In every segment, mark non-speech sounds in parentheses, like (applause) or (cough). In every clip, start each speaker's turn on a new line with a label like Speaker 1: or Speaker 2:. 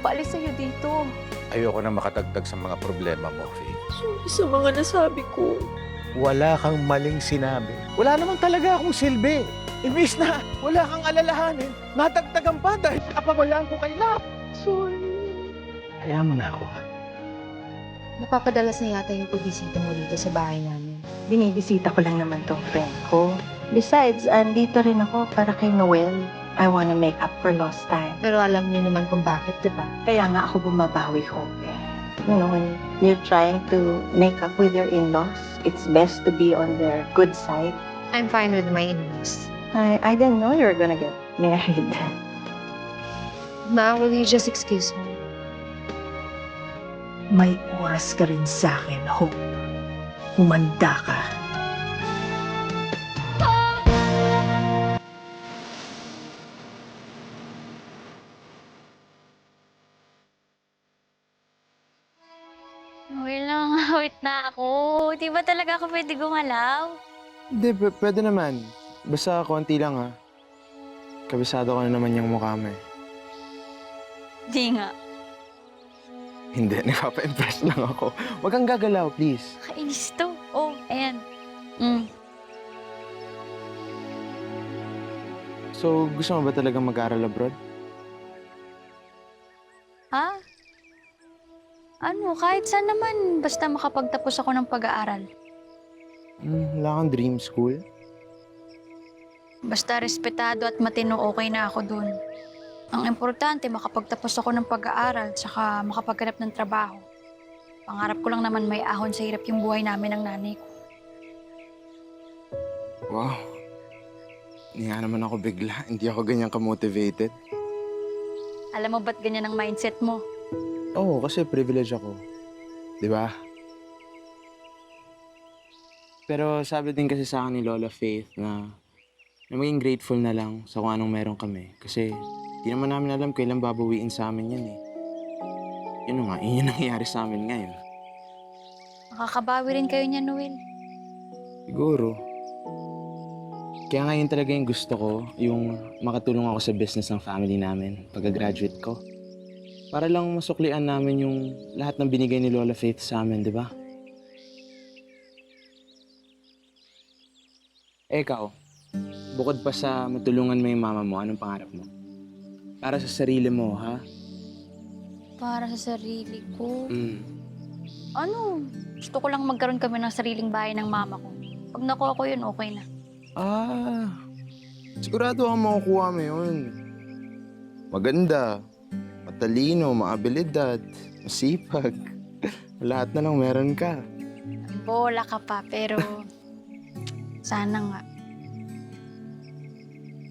Speaker 1: magpapaalis sa'yo dito.
Speaker 2: Ayoko na makatagdag sa mga problema mo, Faye.
Speaker 1: Sorry sa mga nasabi ko.
Speaker 2: Wala kang maling sinabi. Wala naman talaga akong silbi. Imbis na wala kang alalahanin, natagtagan pa dahil kapabayaan ko kay Love.
Speaker 1: Sorry.
Speaker 2: Kaya mo na ako.
Speaker 3: Napapadalas na yata yung pagbisita mo dito sa bahay namin.
Speaker 4: Binibisita ko lang naman tong friend ko. Besides, andito rin ako para kay Noel. I wanna make up for lost time.
Speaker 3: Pero alam niyo naman kung bakit, di ba?
Speaker 4: Kaya nga ako bumabawi ko. You know, when you're trying to make up with your in-laws, it's best to be on their good side.
Speaker 3: I'm fine with my in-laws.
Speaker 4: I, I didn't know you were gonna get married. (laughs)
Speaker 3: Ma, will you just excuse me?
Speaker 5: May oras ka rin sa akin, Hope. Humanda ka.
Speaker 6: Di ba talaga ako pwede gumalaw?
Speaker 7: Hindi, pwede naman. Basta konti lang ha. Kabisado ko na naman yung mukha mo eh.
Speaker 6: Di nga.
Speaker 7: Hindi, (laughs) nagpapa-impress lang ako. Huwag kang gagalaw, please.
Speaker 6: Kainis to. Oh, ayan. Mm.
Speaker 7: So, gusto mo ba talagang mag-aral abroad?
Speaker 6: Ano, kahit saan naman, basta makapagtapos ako ng pag-aaral.
Speaker 7: Hmm, wala kang dream school?
Speaker 6: Basta respetado at matino, okay na ako dun. Ang importante, makapagtapos ako ng pag-aaral, tsaka makapaghanap ng trabaho. Pangarap ko lang naman may ahon sa hirap yung buhay namin ng nanay ko.
Speaker 7: Wow. Nga naman ako bigla. Hindi ako ganyan ka-motivated.
Speaker 6: Alam mo ba't ganyan ang mindset mo?
Speaker 7: Oo, kasi privilege ako. Di ba? Pero sabi din kasi sa akin ni Lola Faith na, na maging grateful na lang sa kung anong meron kami. Kasi di naman namin alam kailan babawiin sa amin yan eh. Yun nga, yun yung nangyayari sa amin ngayon.
Speaker 6: Makakabawi rin kayo niya, Noel.
Speaker 7: Siguro. Kaya ngayon talaga yung gusto ko, yung makatulong ako sa business ng family namin pagka-graduate ko. Para lang masuklian namin yung lahat ng binigay ni Lola Faith sa amin, di ba? Eh, ikaw, bukod pa sa matulungan mo yung mama mo, anong pangarap mo? Para sa sarili mo, ha?
Speaker 6: Para sa sarili ko.
Speaker 7: Mm.
Speaker 6: Ano? Gusto ko lang magkaroon kami ng sariling bahay ng mama ko. Pag nakuha ko yun, okay na.
Speaker 7: Ah, sigurado ako makukuha mo yun. Maganda, matalino, maabilidad, masipag. (laughs) Lahat na lang meron ka.
Speaker 6: Bola ka pa, pero sana nga.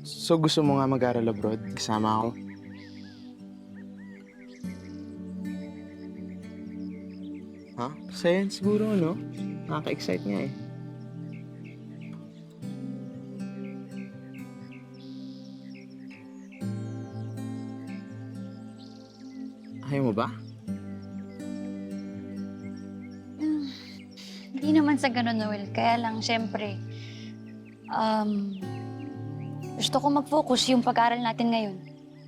Speaker 7: So gusto mo nga mag-aral abroad? Kasama ako? Ha? Saya yan siguro, no? Nakaka-excite nga eh. Ayaw mo ba?
Speaker 6: Hindi naman sa ganun, Noel. Kaya lang, syempre, um, gusto ko mag-focus yung pag-aaral natin ngayon.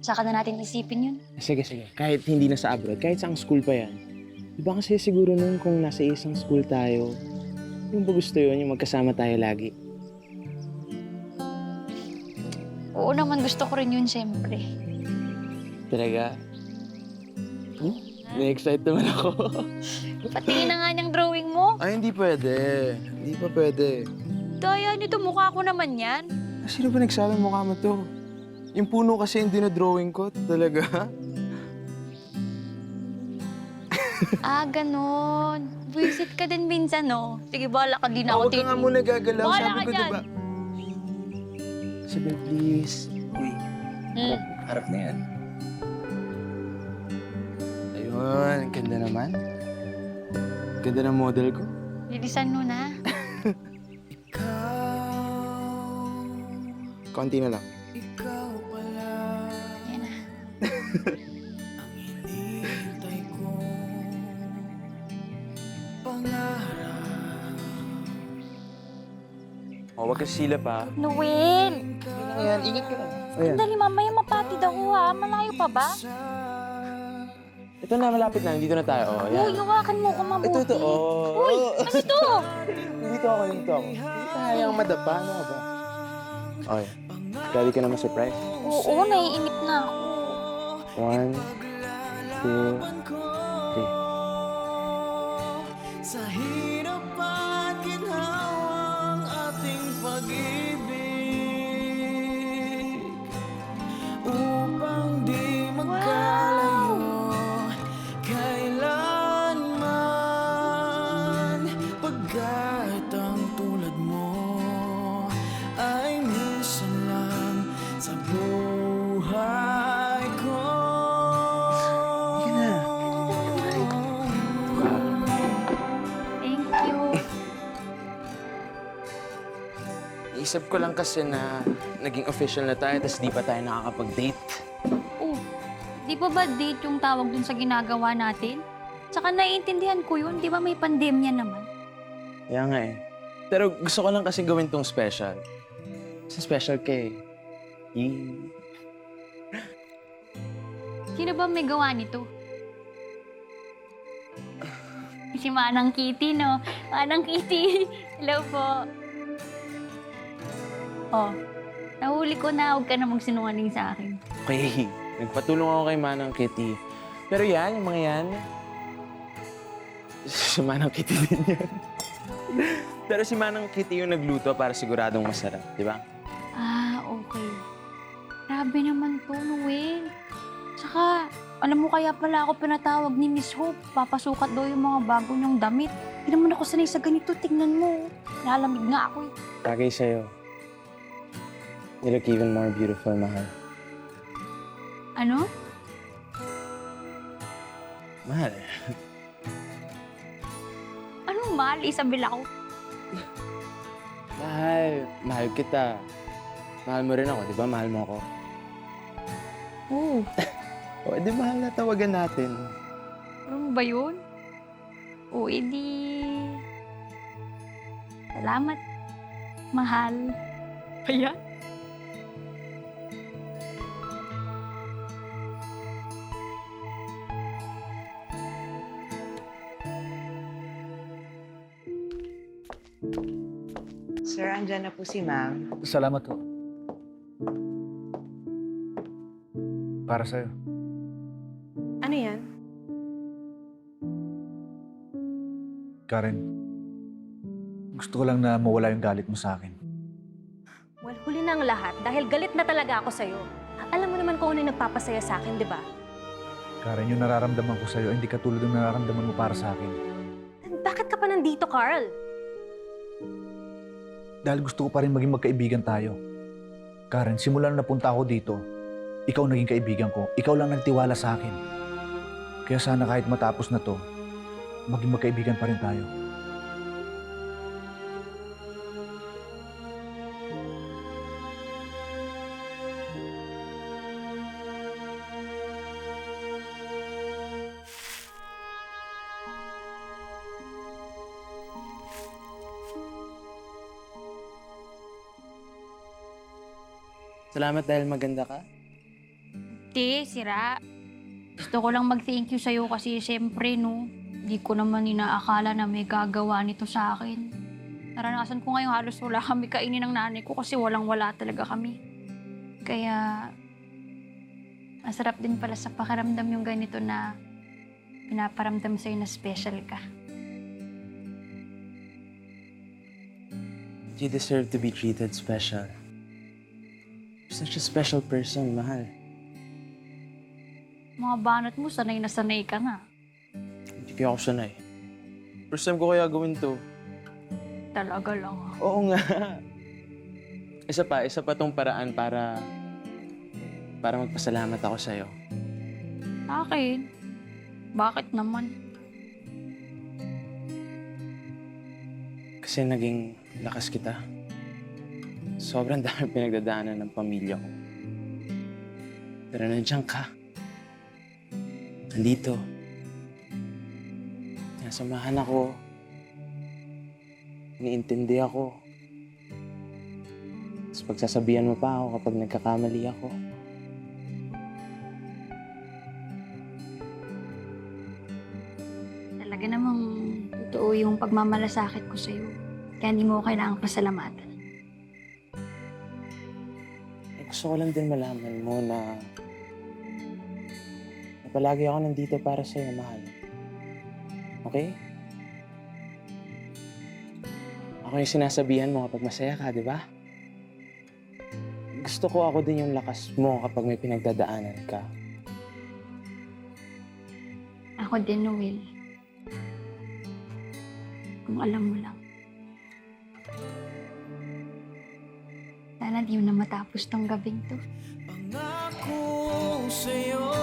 Speaker 6: Saka na natin isipin yun.
Speaker 7: Sige, sige. Kahit hindi na sa abroad, kahit sa school pa yan. Di ba kasi siguro nun kung nasa isang school tayo, yung ba gusto yun, yung magkasama tayo lagi?
Speaker 6: Oo naman, gusto ko rin yun, syempre.
Speaker 7: Talaga? Na-excite naman ako.
Speaker 6: Patingin na nga niyang drawing mo.
Speaker 7: Ay, hindi pwede. Hindi pa pwede.
Speaker 6: Daya nito, mukha ko naman yan.
Speaker 7: Ah, Sino ba nagsabi mukha mo to? Yung puno kasi yung dinodrawing ko, talaga. (laughs)
Speaker 6: Ah, ganun. Visit ka din minsan, no? Sige, bahala ka din ako.
Speaker 7: Huwag ka nga muna gagalaw.
Speaker 6: Bahala
Speaker 7: Sabi
Speaker 6: ka
Speaker 7: ko,
Speaker 6: dyan.
Speaker 7: diba? Sabi, please.
Speaker 2: Uy,
Speaker 6: Hmm.
Speaker 2: harap na yan.
Speaker 7: Ayun, ganda naman. Ganda ng model ko.
Speaker 6: Lilisan mo na. (laughs)
Speaker 7: Konti na lang.
Speaker 6: Yan na.
Speaker 7: Oh, wag ka sila pa.
Speaker 6: Noel!
Speaker 7: Ayan, ingat ka lang. Ayan.
Speaker 6: Dali, mamaya mapatid ako ha. Malayo pa ba?
Speaker 7: Ito na, malapit na. Dito na tayo. Oh,
Speaker 6: Uy,
Speaker 7: yan.
Speaker 6: hawakan mo ko mabuti.
Speaker 7: Ito, ito. Oh.
Speaker 6: Uy, ano to?
Speaker 7: Dito ako, dito ako. Hindi kayang madapa. Ano ka ba? Okay. Ready ka na ma-surprise?
Speaker 6: Oo, naiinip na ako.
Speaker 7: One, two, three.
Speaker 8: Sa hirap at ginhawang ating pag-ibig
Speaker 7: Isip ko lang kasi na naging official na tayo tapos di pa tayo nakakapag-date.
Speaker 6: Oh, di ba ba date yung tawag dun sa ginagawa natin? Tsaka naiintindihan ko yun, di ba may pandemya naman?
Speaker 7: Kaya nga eh. Pero gusto ko lang kasi gawin tong special. Kasi special ka eh. Yee.
Speaker 6: Sino ba may gawa nito? Si Manang Kitty, no? Manang Kitty, (laughs) hello po. Oh, nahuli ko na, huwag ka na magsinungaling sa akin.
Speaker 7: Okay. Nagpatulong ako kay Manang Kitty. Pero yan, yung mga yan, (laughs) si Manang Kitty din yan. (laughs) Pero si Manang Kitty yung nagluto para siguradong masarap, di ba?
Speaker 6: Ah, okay. Grabe naman to, Noel. Tsaka, alam mo kaya pala ako pinatawag ni Miss Hope. Papasukat daw yung mga bago niyong damit. Hindi naman ako sanay sa ganito. Tingnan mo. Nalamig nga ako eh.
Speaker 7: Bagay sa'yo. You look even more beautiful, mahal.
Speaker 6: Ano?
Speaker 7: Mahal.
Speaker 6: Anong mahal, Isabel ako?
Speaker 7: Mahal. Mahal kita. Mahal mo rin ako, di ba? Mahal mo ako.
Speaker 6: Oo. (laughs)
Speaker 7: O, di mahal na tawagan natin.
Speaker 6: Ano ba yun? O, edi... Salamat. Mahal. Kaya?
Speaker 9: Sir, andyan na po si ma'am.
Speaker 2: Salamat ho. Para sa'yo.
Speaker 9: Ano yan?
Speaker 2: Karen, gusto ko lang na mawala yung galit mo sa akin.
Speaker 10: Well, huli na ang lahat dahil galit na talaga ako sa'yo. Alam mo naman kung ano yung nagpapasaya sa akin, di ba?
Speaker 2: Karen, yung nararamdaman ko sa'yo, hindi katulad ng nararamdaman mo para sa akin.
Speaker 10: Bakit ka pa nandito, Carl?
Speaker 2: Dahil gusto ko pa rin maging magkaibigan tayo. Karen, simula na napunta ako dito, ikaw naging kaibigan ko. Ikaw lang nagtiwala sa akin. Kaya sana kahit matapos na to, maging magkaibigan pa rin tayo.
Speaker 7: Salamat dahil maganda ka.
Speaker 6: Te, sira. Gusto ko lang mag-thank you sa'yo kasi siyempre, no, di ko naman inaakala na may gagawa nito sa akin. Naranasan ko ngayon halos wala kami kainin ng nanay ko kasi walang-wala talaga kami. Kaya, masarap din pala sa pakiramdam yung ganito na pinaparamdam sa'yo na special ka.
Speaker 7: You deserve to be treated special. You're such a special person, mahal.
Speaker 6: Mga banat mo, sanay na sanay ka na.
Speaker 7: Hindi kaya ako sanay. First time ko kaya gawin to.
Speaker 6: Talaga lang. ah.
Speaker 7: Oo nga. (laughs) Isa pa, isa pa tong paraan para para magpasalamat ako sa'yo.
Speaker 6: Sa akin? Bakit naman?
Speaker 7: Kasi naging lakas kita. Sobrang (laughs) dami pinagdadaanan ng pamilya ko. Pero nandiyan ka. Nandito. Nasamahan ako. Niintindi ako. Tapos pagsasabihan mo pa ako kapag nagkakamali ako.
Speaker 6: Talaga namang totoo yung pagmamalasakit ko sa'yo. Kaya hindi mo ko kailangang pasalamatan.
Speaker 7: Gusto ko lang din malaman mo na na palagi ako nandito para sa'yo, mahal. Okay? Ako yung sinasabihan mo kapag masaya ka, di ba? Gusto ko ako din yung lakas mo kapag may pinagdadaanan ka.
Speaker 6: Ako din, Noel. Kung alam mo lang. Sana di na matapos tong gabing to.
Speaker 8: Pangako sa'yo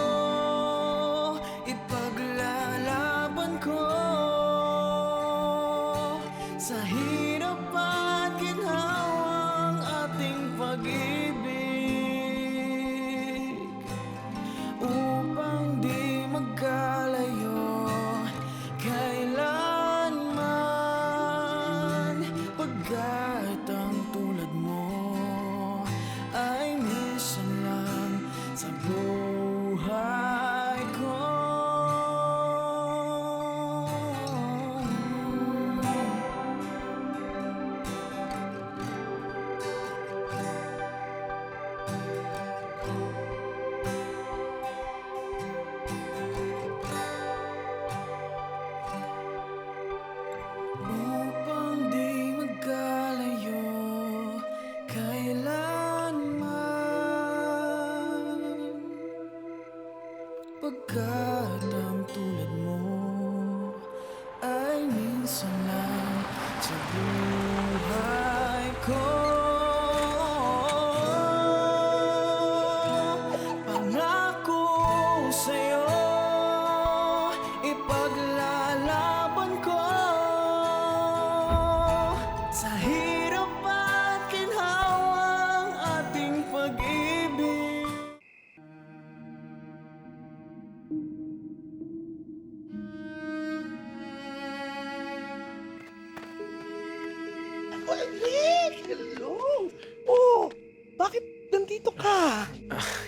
Speaker 11: Nick! Hello! Oh, bakit nandito ka?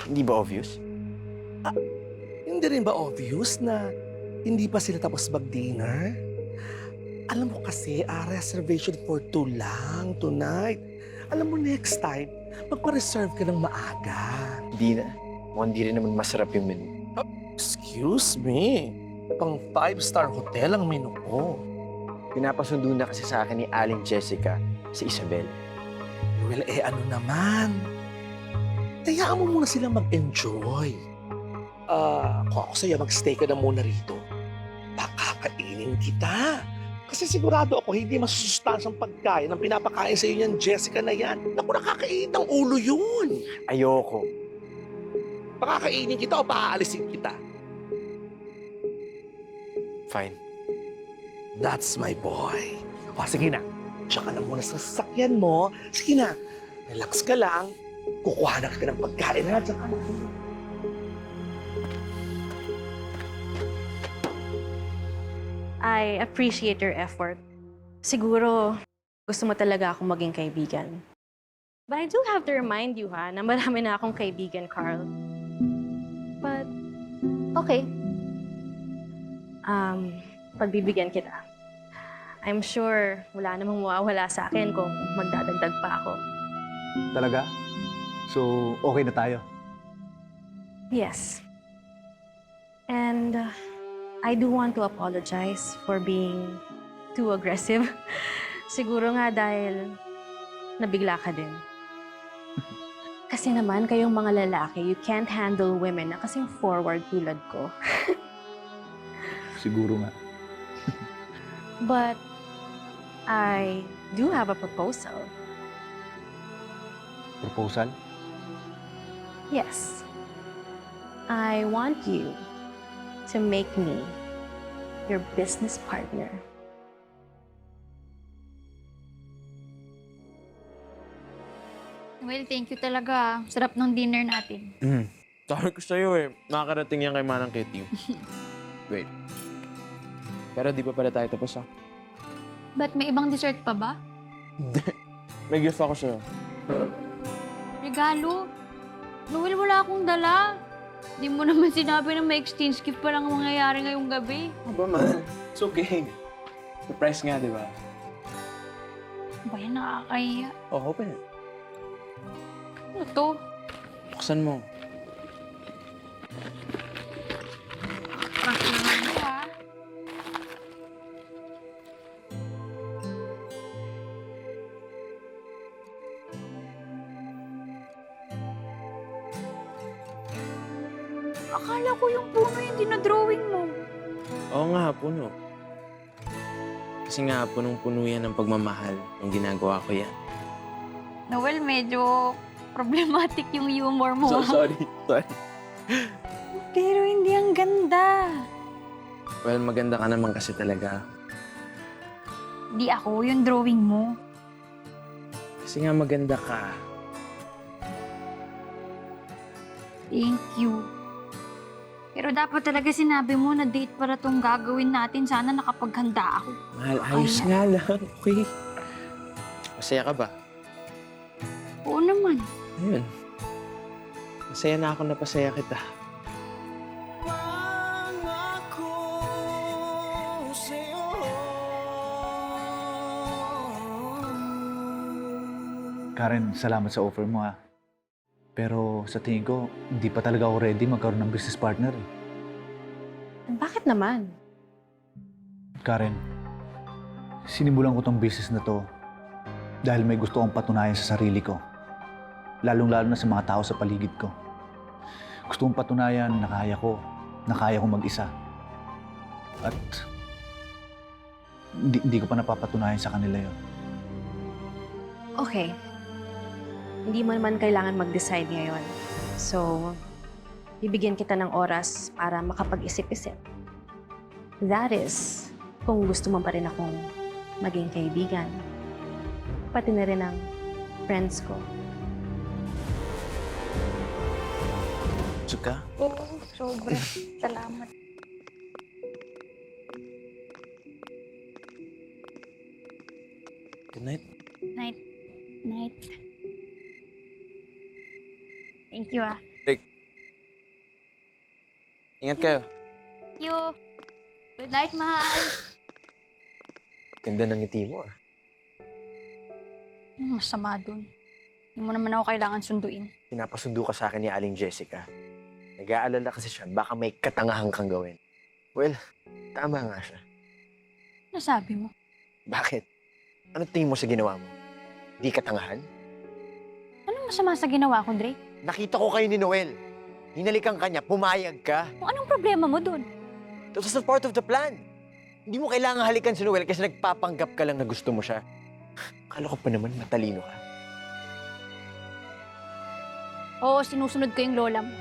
Speaker 7: Hindi ba obvious?
Speaker 11: Hindi rin ba obvious na hindi pa sila tapos mag-dinner? Alam mo kasi, ah, reservation for two lang tonight. Alam mo, next time, magpa-reserve ka ng maaga.
Speaker 12: Hindi na. Mukhang di rin naman masarap yung menu.
Speaker 11: Excuse me. Pang five-star hotel ang menu ko.
Speaker 12: Pinapasundo na kasi sa akin ni Aling Jessica si Isabel.
Speaker 11: Well, eh ano naman? Hayaan mo muna silang mag-enjoy. Ah, kung ako sa'yo, magstay ka na muna rito. Pakakainin kita. Kasi sigurado ako, hindi masusustansang pagkain ang pinapakain sa'yo niyan, Jessica na yan. Naku, nakakainit ng ulo yun.
Speaker 12: Ayoko.
Speaker 11: Pakakainin kita o paaalisin kita.
Speaker 12: Fine.
Speaker 11: That's my boy. O, sige na. Tsaka na muna sa sasakyan mo. Sige na. Relax ka lang. Kukuha na ka ng pagkain ha. Tsaka na.
Speaker 10: I appreciate your effort. Siguro, gusto mo talaga akong maging kaibigan. But I do have to remind you, ha, na marami na akong kaibigan, Carl. But, okay. Um, pagbibigyan kita. I'm sure wala namang mawawala sa akin kung magdadagdag pa ako.
Speaker 2: Talaga? So, okay na tayo?
Speaker 10: Yes. And uh, I do want to apologize for being too aggressive. (laughs) Siguro nga dahil nabigla ka din. (laughs) Kasi naman, kayong mga lalaki, you can't handle women na kasing forward tulad ko. (laughs)
Speaker 2: Siguro nga.
Speaker 10: But I do have a proposal.
Speaker 2: Proposal?
Speaker 10: Yes. I want you to make me your business partner.
Speaker 6: Well, thank you talaga. Sarap ng dinner natin.
Speaker 7: Mm. Sabi ko sa'yo eh, makakarating yan kay Manang Kitty. (laughs) Wait. Pero di pa pala tayo tapos ah.
Speaker 6: Ba't may ibang dessert pa ba?
Speaker 7: May gift ako sa'yo.
Speaker 6: Regalo? Noel, wala akong dala. Di mo naman (laughs) sinabi na may exchange gift pa lang ang mangyayari ngayong gabi.
Speaker 7: Aba man, it's okay. Surprise nga, di ba?
Speaker 6: Ba yan, nakakahiya.
Speaker 7: Oh, open it.
Speaker 6: Ano to?
Speaker 7: Buksan mo. Oo nga, puno. Kasi nga, punong-puno yan ng pagmamahal yung ginagawa ko yan.
Speaker 6: Noel, medyo problematic yung humor mo.
Speaker 7: So, (laughs) sorry. Sorry.
Speaker 6: Pero hindi ang ganda.
Speaker 7: Well, maganda ka naman kasi talaga.
Speaker 6: Di ako, yung drawing mo.
Speaker 7: Kasi nga maganda ka.
Speaker 6: Thank you. Pero dapat talaga sinabi mo na date para tong gagawin natin. Sana nakapaghanda ako.
Speaker 7: Mahal, ayos
Speaker 6: Kaya-
Speaker 7: nga lang. Okay. Masaya ka ba?
Speaker 6: Oo naman.
Speaker 7: Ayun. Masaya na ako na pasaya kita.
Speaker 2: Karen, salamat sa offer mo ha. Pero sa tingin ko, hindi pa talaga ako ready magkaroon ng business partner. eh.
Speaker 10: Bakit naman?
Speaker 2: Karen, sinimulan ko tong business na to dahil may gusto akong patunayan sa sarili ko. Lalong-lalo na sa mga tao sa paligid ko. Gusto kong patunayan na kaya ko, na kaya ko mag-isa. At hindi, hindi ko pa napapatunayan sa kanila yon.
Speaker 10: Okay. Hindi mo naman kailangan mag-decide ngayon. So, bibigyan kita ng oras para makapag-isip-isip. That is, kung gusto mo pa rin akong maging kaibigan. Pati na rin ang friends ko.
Speaker 7: Tsuka?
Speaker 6: Oo, sobra. Salamat. Thank you, ah.
Speaker 7: Ingat kayo.
Speaker 6: Thank you. Good night, mahal.
Speaker 12: Ganda ng ngiti mo ah.
Speaker 6: Ano Masama dun. Hindi mo naman ako kailangan sunduin.
Speaker 12: Pinapasundo ka sa akin ni Aling Jessica. Nag-aalala kasi siya, baka may katangahan kang gawin. Well, tama nga siya.
Speaker 6: Nasabi mo.
Speaker 12: Bakit? Ano tingin mo sa ginawa mo? Di katangahan?
Speaker 6: Anong masama sa ginawa ko, Drake?
Speaker 12: Nakita ko kayo ni Noel. Hinalikan ka niya, pumayag ka.
Speaker 6: Kung anong problema mo dun?
Speaker 12: That was a part of the plan. Hindi mo kailangan halikan si Noel kasi nagpapanggap ka lang na gusto mo siya. Kala ko pa naman matalino ka.
Speaker 6: Oo, sinusunod ko yung lola mo.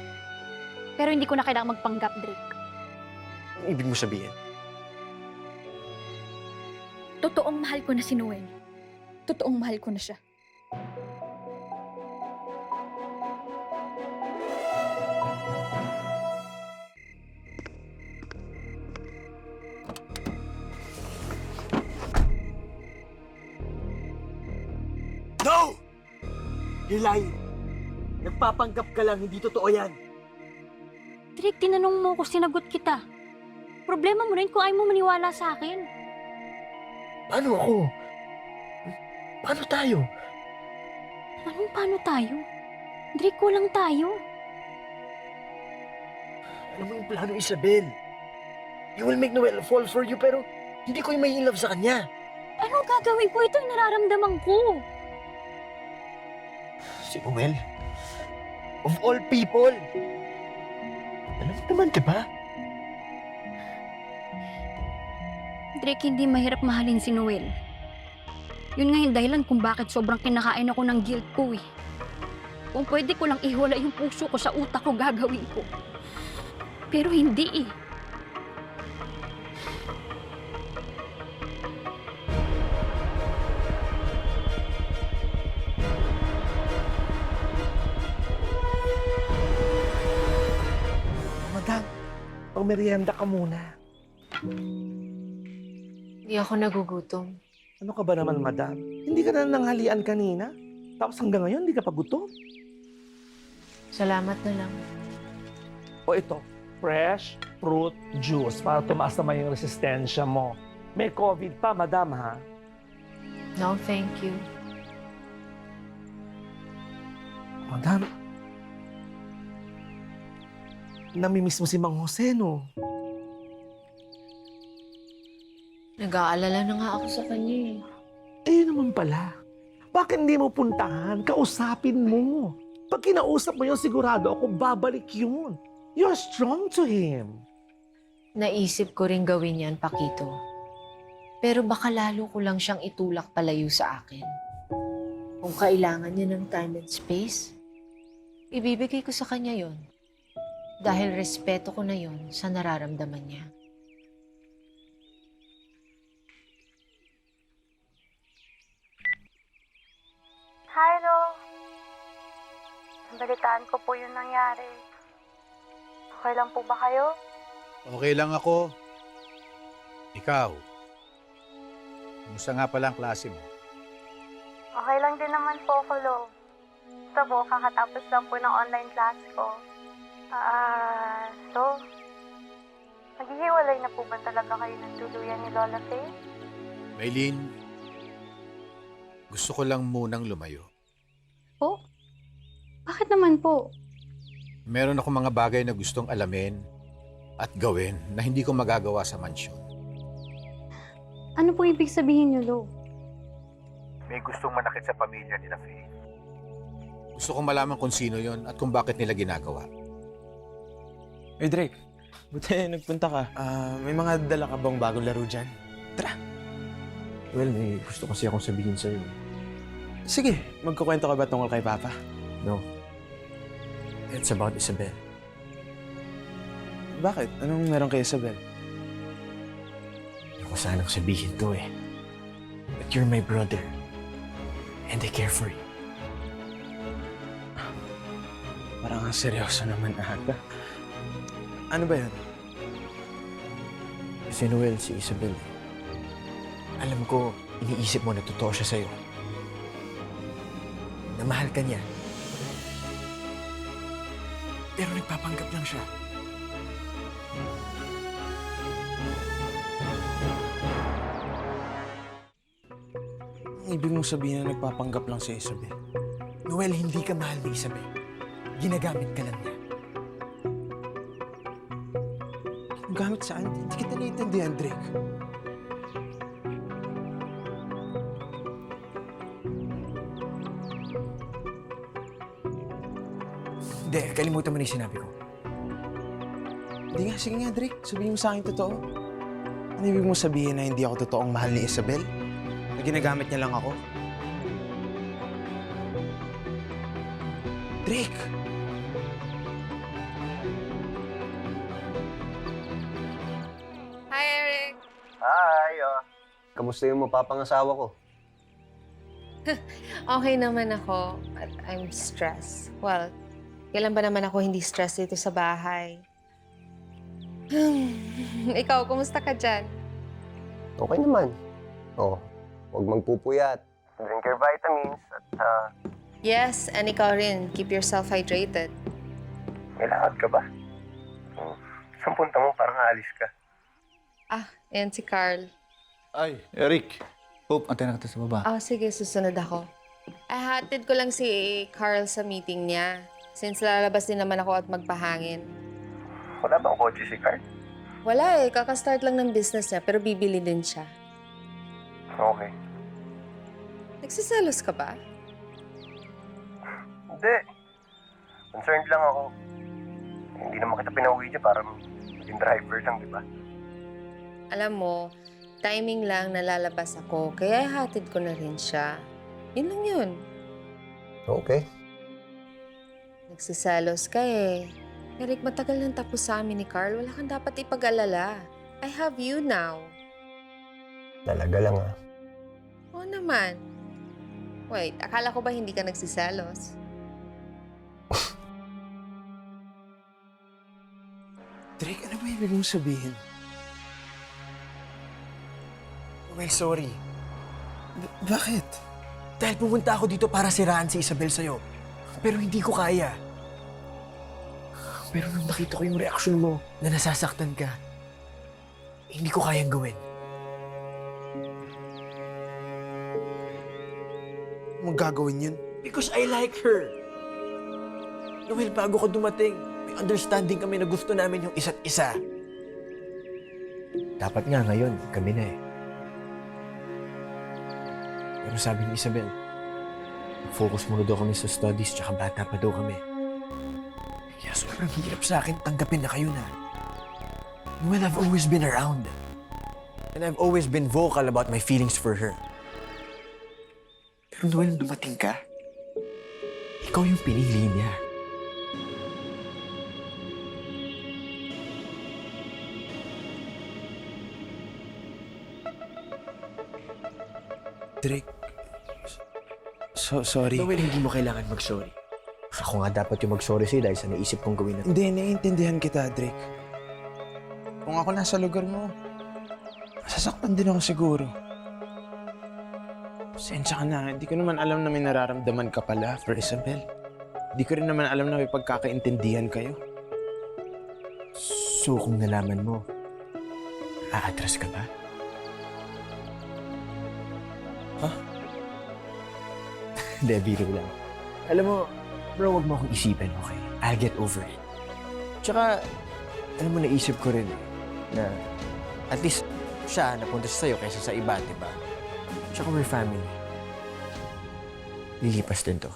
Speaker 6: Pero hindi ko na kailangang magpanggap, Drake.
Speaker 12: Ang ibig mo sabihin?
Speaker 6: Totoong mahal ko na si Noel. Totoong mahal ko na siya.
Speaker 11: Lying. Nagpapanggap ka lang, hindi totoo yan.
Speaker 6: Drake, tinanong mo ko, sinagot kita. Problema mo rin kung ayaw mo maniwala sa akin.
Speaker 11: Paano ako? Paano tayo?
Speaker 6: Anong paano tayo? Drake, walang tayo.
Speaker 11: Alam mo yung plano, Isabel. You will make Noel fall for you, pero hindi ko yung may in love sa kanya.
Speaker 6: Anong gagawin ko? Ito yung nararamdaman ko.
Speaker 11: Si Noel? Of all people! Alam mo naman, di ba?
Speaker 6: Drake, hindi mahirap mahalin si Noel. Yun nga yung dahilan kung bakit sobrang kinakain ako ng guilt ko eh. Kung pwede ko lang iwala yung puso ko sa utak ko, gagawin ko. Pero hindi eh.
Speaker 11: Pagmerienda ka muna.
Speaker 3: Hindi ako nagugutom.
Speaker 11: Ano ka ba naman, madam? Hindi ka na nanghalian kanina? Tapos hanggang ngayon, hindi ka pa gutom?
Speaker 3: Salamat na lang.
Speaker 11: O ito, fresh fruit juice para tumaas naman yung resistensya mo. May COVID pa, madam, ha?
Speaker 3: No, thank you.
Speaker 11: Madam, namimiss mo si Mang Jose, no?
Speaker 3: Nag-aalala na nga ako sa kanya eh.
Speaker 11: Eh naman pala. Bakit hindi mo puntahan? Kausapin mo. Pag kinausap mo yun, sigurado ako babalik yun. You're strong to him.
Speaker 3: Naisip ko rin gawin yan, Pakito. Pero baka lalo ko lang siyang itulak palayo sa akin. Kung kailangan niya ng time and space, ibibigay ko sa kanya yon. Dahil respeto ko na yon sa nararamdaman niya.
Speaker 6: Hi, Lo. Balitaan ko po yung nangyari. Okay lang po ba kayo?
Speaker 2: Okay lang ako. Ikaw. Kumusta nga pala ang klase mo?
Speaker 6: Okay lang din naman po ako, Lo. Ito po, kakatapos lang po ng online class ko. Ah, so, maghihiwalay na po ba talaga kayo ng tuluyan ni Lola Faye?
Speaker 13: Maylin, gusto ko lang munang lumayo.
Speaker 6: Po? Bakit naman po?
Speaker 13: Meron ako mga bagay na gustong alamin at gawin na hindi ko magagawa sa mansyon.
Speaker 6: Ano po ibig sabihin niyo, Lo?
Speaker 13: May gustong manakit sa pamilya ni Faye. Gusto kong malaman kung sino yon at kung bakit nila ginagawa.
Speaker 7: Hey Drake, buti (laughs) nagpunta ka. Ah, may mga dala ka bang bagong laro dyan?
Speaker 12: Well, may gusto kasi akong sabihin sa'yo.
Speaker 7: Sige, magkukwento ka ba tungkol kay Papa?
Speaker 12: No. It's about Isabel.
Speaker 7: Bakit? Anong meron kay Isabel?
Speaker 12: Ako sanang sabihin to eh. But you're my brother. And I care for you.
Speaker 7: Parang ang seryoso naman ata. Ano ba yan?
Speaker 12: Si Noel, si Isabel. Alam ko, iniisip mo na totoo siya sa'yo. Na mahal ka niya. Pero nagpapanggap lang siya.
Speaker 7: Ibig mong sabihin na nagpapanggap lang si Isabel.
Speaker 12: Noel, hindi ka mahal ni Isabel. Ginagamit ka lang niya.
Speaker 7: Gamit saan, hindi kita naiintindihan, Drake.
Speaker 12: Hindi, kalimutan mo na yung sinabi ko.
Speaker 7: Hindi nga, sige nga, Drake. Sabihin mo sa akin totoo. Ano ibig mo sabihin na hindi ako totoong mahal ni Isabel? Na ginagamit niya lang ako? Drake!
Speaker 12: Kamusta yung mapapangasawa ko? (laughs)
Speaker 3: Okay naman ako, but I'm stressed. Well, kailan ba naman ako hindi stressed dito sa bahay? (sighs) Ikaw, kumusta ka dyan?
Speaker 12: Okay naman. Oh, huwag magpupuyat. Drink your vitamins at uh,
Speaker 3: Yes, and ikaw rin. Keep yourself hydrated.
Speaker 12: may lakad ka ba? Oh, saan punta mo? Parang aalis ka.
Speaker 3: Ah, ayan si Carl.
Speaker 2: Ay, Eric. Hope, antayin na kita sa baba.
Speaker 3: Ah, sige, susunod ako. Ay, hatid ko lang si Carl sa meeting niya. Since lalabas din naman ako at magpahangin.
Speaker 12: Wala bang kotse si Carl?
Speaker 3: Wala eh, kakastart lang ng business niya, pero bibili din siya.
Speaker 12: Okay.
Speaker 3: Nagsiselos ka ba?
Speaker 12: Hindi. Concerned lang ako. Hindi naman kita pinauwi dyan para maging driver lang, di ba?
Speaker 3: Alam mo, timing lang nalalabas ako, kaya hatid ko na rin siya. Yun lang yun.
Speaker 12: Okay.
Speaker 3: Nagsiselos ka eh. Eric, matagal nang tapos sa amin ni Carl. Wala kang dapat ipag-alala. I have you now.
Speaker 12: Talaga lang ah.
Speaker 3: Oo naman. Wait, akala ko ba hindi ka nagsiselos?
Speaker 7: Drake, ano ba ibig mong sabihin?
Speaker 12: Well, sorry.
Speaker 7: B- bakit?
Speaker 12: Dahil pumunta ako dito para siraan si Isabel sa'yo. Pero hindi ko kaya. Pero nung nakita ko yung reaksyon mo na nasasaktan ka, hindi ko kayang gawin.
Speaker 11: Huwag gagawin yun.
Speaker 12: Because I like her. Noel, bago ka dumating, may understanding kami na gusto namin yung isa't isa. Dapat nga ngayon, kami na eh. Pero sabi ni Isabel, focus muna daw kami sa studies tsaka bata pa daw kami. Kaya sobrang hirap sa akin tanggapin na kayo na. Noel, I've always been around. And I've always been vocal about my feelings for her. Pero Noel, dumating ka. Ikaw yung pinili niya.
Speaker 7: Drake, so sorry.
Speaker 12: Noel, hindi mo kailangan mag-sorry. Ako nga dapat yung mag-sorry sa'yo dahil sa naisip kong gawin na to.
Speaker 7: Hindi, naiintindihan kita, Drake. Kung ako nasa lugar mo, masasaktan din ako siguro. Sensya ka na, hindi ko naman alam na may nararamdaman ka pala for Isabel. Hindi ko rin naman alam na may pagkakaintindihan kayo.
Speaker 12: So kung nalaman mo, aatras ka ba? Hindi, biro lang. Alam mo, bro, wag mo akong isipin, okay? I'll get over it. Tsaka, alam mo, naisip ko rin eh, na at least siya napunta siya sa'yo kaysa sa iba, di ba? Tsaka we're family. Lilipas din to.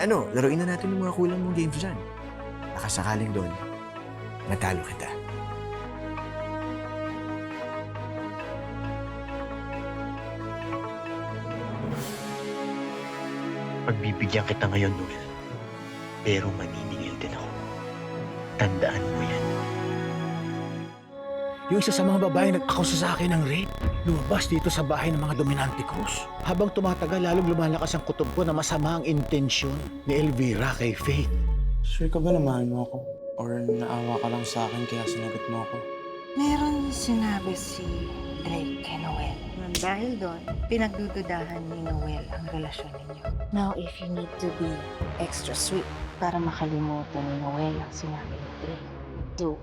Speaker 12: Ano, laruin na natin yung mga kulang mong games dyan. Nakasakaling doon, natalo kita.
Speaker 14: Pagbibigyan kita ngayon, Noel. Pero maniningil din ako. Tandaan mo yan.
Speaker 2: Yung isa sa mga babae nag-akusa sa akin ng rape, lumabas dito sa bahay ng mga dominante Cruz. Habang tumatagal, lalong lumalakas ang kutob ko na masama ang intensyon ni Elvira kay Faith.
Speaker 7: Sure ka ba na mahal mo ako? Or naawa ka lang sa akin kaya sinagot mo ako?
Speaker 4: Meron sinabi si Drake kay Noel. Dahil doon, pinagdududahan ni Noel ang relasyon ninyo. Now, if you need to be extra sweet para makalimutan ni Noel ang sinabi ni Drake, do